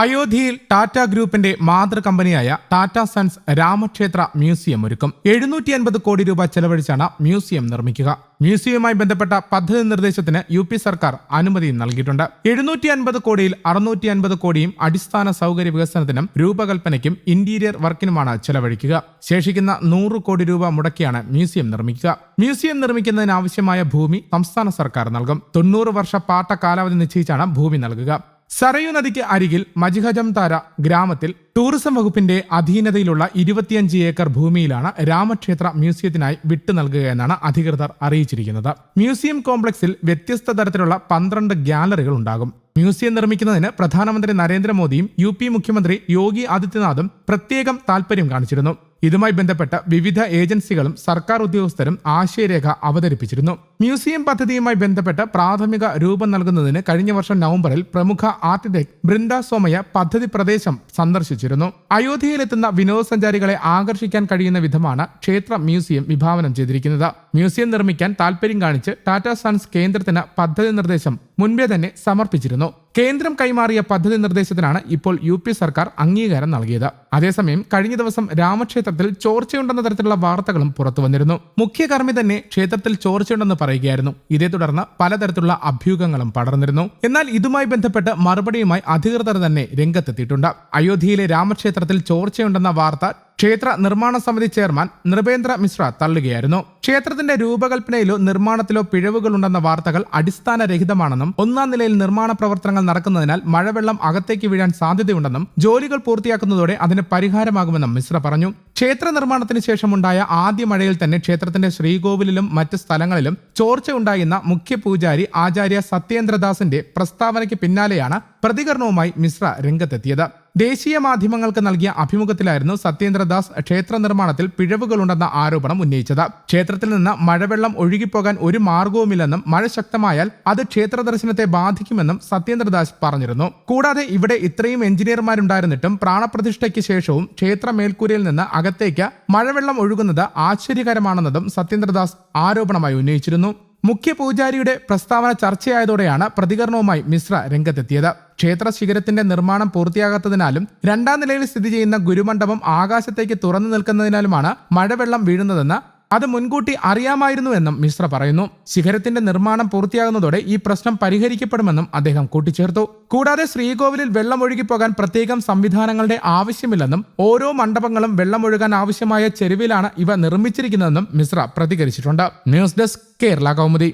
അയോധ്യയിൽ ടാറ്റ ഗ്രൂപ്പിന്റെ മാതൃ കമ്പനിയായ ടാറ്റ സൺസ് രാമക്ഷേത്ര മ്യൂസിയം ഒരുക്കും. എഴുന്നൂറ്റി അൻപത് കോടി രൂപ ചെലവഴിച്ചാണ് മ്യൂസിയം നിർമ്മിക്കുക. മ്യൂസിയവുമായി ബന്ധപ്പെട്ട പദ്ധതി നിർദ്ദേശത്തിന് യു പി സർക്കാർ അനുമതി നൽകിയിട്ടുണ്ട്. എഴുന്നൂറ്റി അൻപത് കോടിയിൽ അറുന്നൂറ്റി അൻപത് കോടിയും അടിസ്ഥാന സൗകര്യ വികസനത്തിനും രൂപകൽപ്പനയ്ക്കും ഇന്റീരിയർ വർക്കിനുമാണ് ചെലവഴിക്കുക. ശേഷിക്കുന്ന നൂറ് കോടി രൂപ മുടക്കിയാണ് മ്യൂസിയം നിർമ്മിക്കുക. മ്യൂസിയം നിർമ്മിക്കുന്നതിനാവശ്യമായ ഭൂമി സംസ്ഥാന സർക്കാർ നൽകും. തൊണ്ണൂറ് വർഷ പാട്ട കാലാവധി നിശ്ചയിച്ചാണ് ഭൂമി നൽകുക. സരയു നദിക്ക് അരികിൽ മജിഹജം താര ഗ്രാമത്തിൽ ടൂറിസം വകുപ്പിന്റെ അധീനതയിലുള്ള ഇരുപത്തിയഞ്ച് ഏക്കർ ഭൂമിയിലാണ് രാമക്ഷേത്ര മ്യൂസിയത്തിനായി വിട്ടു നൽകുകയെന്നാണ് അധികൃതർ അറിയിച്ചിരിക്കുന്നത്. മ്യൂസിയം കോംപ്ലക്സിൽ വ്യത്യസ്ത തരത്തിലുള്ള പന്ത്രണ്ട് ഗ്യാലറികൾ ഉണ്ടാകും. മ്യൂസിയം നിർമ്മിക്കുന്നതിന് പ്രധാനമന്ത്രി നരേന്ദ്രമോദിയും യു പി മുഖ്യമന്ത്രി യോഗി ആദിത്യനാഥും പ്രത്യേകം താൽപര്യം കാണിച്ചിരുന്നു. ഇതുമായി ബന്ധപ്പെട്ട വിവിധ ഏജൻസികളും സർക്കാർ ഉദ്യോഗസ്ഥരും ആശയരേഖ അവതരിപ്പിച്ചിരുന്നു. മ്യൂസിയം പദ്ധതിയുമായി ബന്ധപ്പെട്ട പ്രാഥമിക രൂപം നൽകുന്നതിന് കഴിഞ്ഞ വർഷം നവംബറിൽ പ്രമുഖ ആർക്കിടെക്ട് ബൃന്ദ സോമയ പദ്ധതി പ്രദേശം സന്ദർശിച്ചിരുന്നു. അയോധ്യയിലെത്തുന്ന വിനോദസഞ്ചാരികളെ ആകർഷിക്കാൻ കഴിയുന്ന വിധമാണ് ക്ഷേത്ര മ്യൂസിയം വിഭാവനം ചെയ്തിരിക്കുന്നത്. മ്യൂസിയം നിർമ്മിക്കാൻ താൽപര്യം കാണിച്ച് ടാറ്റാ സൺസ് കേന്ദ്രത്തിന് പദ്ധതി നിർദ്ദേശം മുൻപേ തന്നെ സമർപ്പിച്ചിരുന്നു. കേന്ദ്രം കൈമാറിയ പദ്ധതി നിർദ്ദേശത്തിനാണ് ഇപ്പോൾ യു സർക്കാർ അംഗീകാരം നൽകിയത്. അതേസമയം കഴിഞ്ഞ ദിവസം രാമക്ഷേത്രത്തിൽ ചോർച്ചയുണ്ടെന്ന തരത്തിലുള്ള വാർത്തകളും പുറത്തു വന്നിരുന്നു. മുഖ്യകർമ്മി തന്നെ ക്ഷേത്രത്തിൽ ചോർച്ചയുണ്ടെന്ന് പറയുകയായിരുന്നു. ഇതേ തുടർന്ന് പലതരത്തിലുള്ള അഭ്യൂഹങ്ങളും പടർന്നിരുന്നു. എന്നാൽ ഇതുമായി ബന്ധപ്പെട്ട് മറുപടിയുമായി അധികൃതർ തന്നെ രംഗത്തെത്തിയിട്ടുണ്ട്. അയോധ്യയിലെ രാമക്ഷേത്രത്തിൽ ചോർച്ചയുണ്ടെന്ന വാർത്ത ക്ഷേത്ര നിർമ്മാണ സമിതി ചെയർമാൻ നൃപേന്ദ്ര മിശ്ര തള്ളുകയായിരുന്നു. ക്ഷേത്രത്തിന്റെ രൂപകൽപ്പനയിലോ നിർമ്മാണത്തിലോ പിഴവുകളുണ്ടെന്ന വാർത്തകൾ അടിസ്ഥാനരഹിതമാണെന്നും ഒന്നാം നിലയിൽ നിർമ്മാണ പ്രവർത്തനങ്ങൾ നടക്കുന്നതിനാൽ മഴവെള്ളം അകത്തേക്ക് വീഴാൻ സാധ്യതയുണ്ടെന്നും ജോലികൾ പൂർത്തിയാക്കുന്നതോടെ അതിന് പരിഹാരമാകുമെന്നും മിശ്ര പറഞ്ഞു. ക്ഷേത്ര നിർമ്മാണത്തിന് ശേഷമുണ്ടായ ആദ്യ മഴയിൽ തന്നെ ക്ഷേത്രത്തിന്റെ ശ്രീകോവിലിലും മറ്റ് സ്ഥലങ്ങളിലും ചോർച്ച ഉണ്ടായെന്ന മുഖ്യ പൂജാരി ആചാര്യ സത്യേന്ദ്രദാസിന്റെ പ്രസ്താവനയ്ക്ക് പിന്നാലെയാണ് പ്രതികരണവുമായി മിശ്ര രംഗത്തെത്തിയത്. ദേശീയ മാധ്യമങ്ങൾക്ക് നൽകിയ അഭിമുഖത്തിലായിരുന്നു സത്യേന്ദ്രദാസ് ക്ഷേത്ര നിർമ്മാണത്തിൽ പിഴവുകളുണ്ടെന്ന ആരോപണം ഉന്നയിച്ചത്. ക്ഷേത്രത്തിൽ നിന്ന് മഴവെള്ളം ഒഴുകിപ്പോകാൻ ഒരു മാർഗവുമില്ലെന്നും മഴ ശക്തമായാൽ അത് ക്ഷേത്ര ദർശനത്തെ ബാധിക്കുമെന്നും സത്യേന്ദ്രദാസ് പറഞ്ഞിരുന്നു. കൂടാതെ ഇവിടെ ഇത്രയും എഞ്ചിനീയർമാരുണ്ടായിരുന്നിട്ടും പ്രാണപ്രതിഷ്ഠയ്ക്ക് ശേഷവും ക്ഷേത്ര മേൽക്കൂരയിൽ നിന്ന് അകത്തേക്ക് മഴവെള്ളം ഒഴുകുന്നത് ആശ്ചര്യകരമാണെന്നതും സത്യേന്ദ്രദാസ് ആരോപണമായി ഉന്നയിച്ചിരുന്നു. മുഖ്യ പൂജാരിയുടെ പ്രസ്താവന ചർച്ചയായതോടെയാണ് പ്രതികരണവുമായി മിശ്ര രംഗത്തെത്തിയത്. ക്ഷേത്ര ശിഖരത്തിന്റെ നിർമ്മാണം പൂർത്തിയാകാത്തതിനാലും രണ്ടാം നിലയിൽ സ്ഥിതി ചെയ്യുന്ന ഗുരുമണ്ഡപം ആകാശത്തേക്ക് തുറന്നു നിൽക്കുന്നതിനാലുമാണ് മഴവെള്ളം വീഴുന്നതെന്ന് അത് മുൻകൂട്ടി അറിയാമായിരുന്നുവെന്നും മിശ്ര പറയുന്നു. ശിഖരത്തിന്റെ നിർമ്മാണം പൂർത്തിയാകുന്നതോടെ ഈ പ്രശ്നം പരിഹരിക്കപ്പെടുമെന്നും അദ്ദേഹം കൂട്ടിച്ചേർത്തു. കൂടാതെ ശ്രീകോവിലിൽ വെള്ളം പോകാൻ പ്രത്യേകം സംവിധാനങ്ങളുടെ ആവശ്യമില്ലെന്നും ഓരോ മണ്ഡപങ്ങളും വെള്ളമൊഴുകാൻ ആവശ്യമായ ചെരുവിലാണ് ഇവ നിർമ്മിച്ചിരിക്കുന്നതെന്നും Mishra പ്രതികരിച്ചിട്ടുണ്ട്. News desk Kerala Kaumudi.